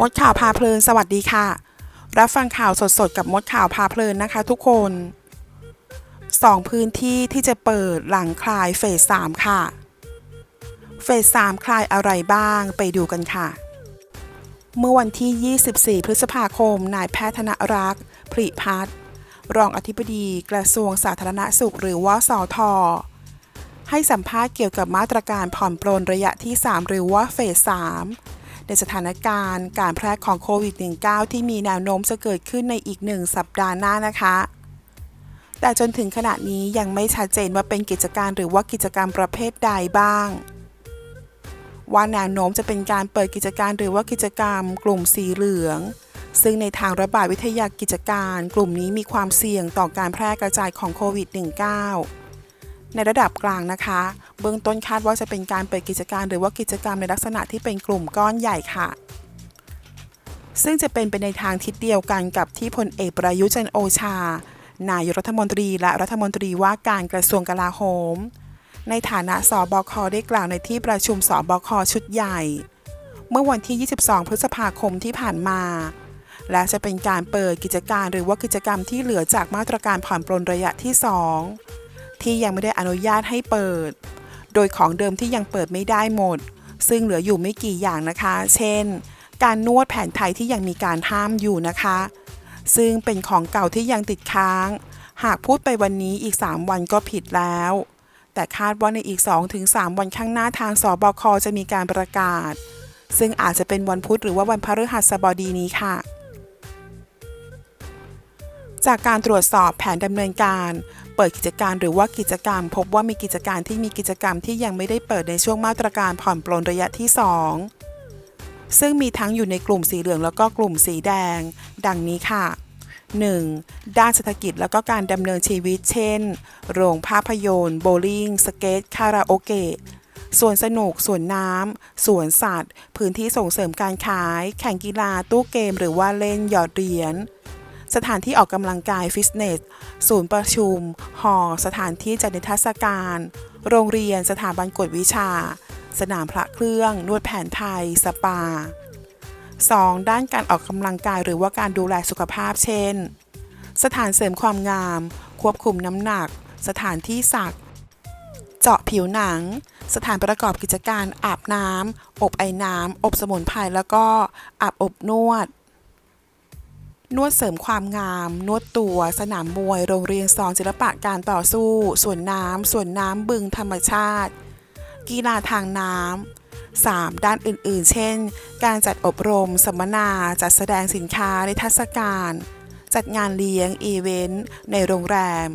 มดข่าวพาเพลินสวัสดีค่ะ รับฟังข่าวสดๆ กับมดข่าวพาเพลินนะคะทุกคนสองพื้นที่ที่จะเปิดหลังคลายเฟส3ค่ะ เฟส3คลายอะไรบ้างไปดูกันค่ะ เมื่อวันที่ 24 พฤษภาคม นายแพทย์ธนรักษ์ผริพัฒน์รองอธิบดีกระทรวงสาธารณสุขหรือว่าสอทอให้สัมภาษณ์เกี่ยวกับมาตรการผ่อนปลนระยะที่ 3 หรือว่าเฟส3 ในสถานการณ์การแพร่ของโควิด -19 ที่มีแนวโน้มจะเกิดขึ้นในอีกหนึ่งสัปดาห์หน้านะคะ แต่จนถึงขณะนี้ยังไม่ชัดเจนว่าเป็นกิจการหรือว่ากิจกรรมประเภทใดบ้าง ว่าแนวโน้มจะเป็นการเปิดกิจการหรือว่ากิจกรรม กลุ่มสีเหลืองซึ่งในทางระบาดวิทยากิจการ กลุ่มนี้มีความเสี่ยงต่อการแพร่กระจายของโควิด -19 ในระดับกลางนะคะ เบื้องต้นคาดว่าจะเป็นการเปิดกิจการหรือว่ากิจกรรมในลักษณะที่เป็นกลุ่มก้อนใหญ่ค่ะ ซึ่งจะเป็นไปในทางทิศเดียวกันกับที่พลเอกประยุจันโอชา นายกรัฐมนตรีและรัฐมนตรีว่าการกระทรวงกลาโหม ในฐานะสบคได้กล่าวในที่ประชุมสบคชุดใหญ่ เมื่อวันที่ 22 พฤษภาคมที่ผ่านมาและจะเป็นการเปิดกิจการหรือว่ากิจกรรมที่เหลือจากมาตรการผ่อนปลนระยะที่ 2 ที่ยังไม่ได้อนุญาตให้เปิด โดยของเดิมที่ยังเปิดไม่ได้หมด ซึ่งเหลืออยู่ไม่กี่อย่างนะคะ เช่น การนวดแผนไทยที่ยังมีการห้ามอยู่นะคะ ซึ่งเป็นของเก่าที่ยังติดค้าง หากพูดไปวันนี้อีก 3 วันก็ผิดแล้ว แต่คาดว่าในอีก 2-3 วันข้างหน้าทางสบคจะมีการประกาศ ซึ่งอาจจะเป็นวันพุธหรือว่าวันพฤหัสบดีนี้ค่ะ จากการตรวจสอบแผนดำเนินการ เปิดกิจการหรือว่ากิจกรรม พบว่ามีกิจการที่มีกิจกรรมที่ยังไม่ได้เปิดในช่วงมาตรการผ่อนปลนระยะที่ 2 ซึ่งมีทั้งอยู่ในกลุ่มสีเหลืองแล้วก็กลุ่มสีแดง ดังนี้ค่ะ 1. ด้านเศรษฐกิจแล้วก็การดำเนินชีวิต เช่น โรงภาพยนตร์ โบลิ่ง สเก็ตคาราโอเกะสวนสนุก สวนน้ำ สวนสัตว์ พื้นที่ส่งเสริมการขาย แข่งกีฬา ตู้เกม หรือว่าเล่นหยอดเหรียญ สถานที่ออกกำลังกายฟิตเนส ศูนย์ประชุม หอ สถานที่จัดนิทรรศการ โรงเรียน สถาบันกวดวิชา สนามพระเครื่อง นวดแผนไทย สปา 2. ด้านการออกกำลังกายหรือว่าการดูแลสุขภาพเช่น สถานเสริมความงาม ควบคุมน้ำหนัก สถานที่สัก เจาะผิวหนัง สถานประกอบกิจการอาบน้ำอบไอน้ำอบสมุนไพรแล้วก็อาบอบนวด นวดเสริมความงาม นวดตัว สนามมวย โรงเรียนสอนศิลปะการต่อสู้ สวนน้ำสวนน้ำบึงธรรมชาติ กีฬาทางน้ำ 3. ด้านอื่นๆ เช่น การจัดอบรม สัมมนา จัดแสดงสินค้าในทรรศการ จัดงานเลี้ยง อีเวนต์ ในโรงแรม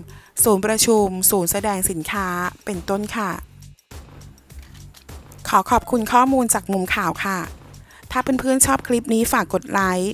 ศูนย์ประชุม ศูนย์แสดงสินค้า เป็นต้นค่ะ ขอขอบคุณข้อมูลจากมุมข่าวค่ะ ถ้าเพื่อนๆชอบคลิปนี้ฝากกดไลค์